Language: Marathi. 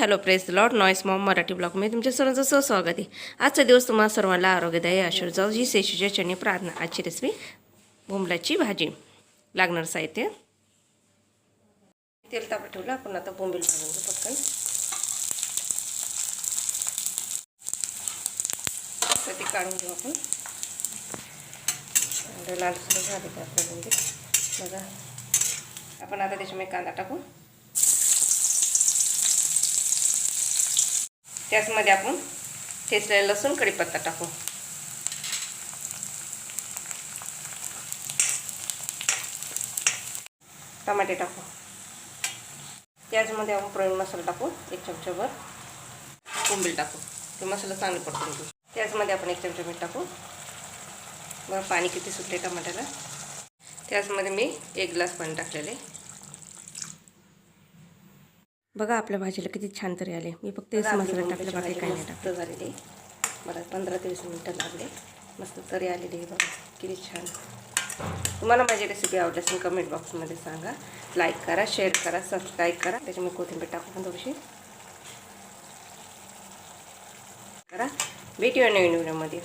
हॅलो प्रेस लॉर्ड नॉईस मॉम मराठी ब्लॉगमध्ये तुमच्या सर्वांचं सहस्वागत आहे. आजचा दिवस तुम्हाला सर्वांना आरोग्यदायी आशीर्वाद जाऊ जी शेषूच्या चणी प्रार्थना. आजची रेसिपी बोंबलाची भाजी. लागणार साहित्य. तेल तापत ठेवलं आपण आता बोंबील भाजून घेऊ पटकन. ते काढून घेऊ आपण. लाल सुद्धा झाले का बघा. आपण आता त्याच्यामध्ये कांदा टाकू. त्याचमध्ये आपण ठेचलेला लसूण कढीपत्ता टाकू. टमाटे टाकू. त्याचमध्ये आपण प्रवीण मसाला टाकू एक चमचाभर. कोंबील टाकू. ते मसाला चांगले पडतो घेऊ. त्याचमध्ये आपण एक चमचा मीठ टाकू. बरं पाणी किती सुटले टमाट्याला? त्याचमध्ये मी एक ग्लास पाणी टाकलेले. बघा आपल्या भाजीला किती छान तरी आले. मी फक्त तेच मसाला टाकले बाकी काही नाही टाकलं झालेली बरं पंधरा ते वीस मिनटं लागले. मस्त तरी आलेली आहे बघा किती छान. तुम्हाला माझी रेसिपी आवडली असेल कमेंट बॉक्समध्ये सांगा. लाईक करा शेअर करा सबस्क्राईब करा. त्याच्यामुळे कोथिंबीर टाकू पण थोडीशी. करा. भेटूया नवीन व्हिडिओमध्ये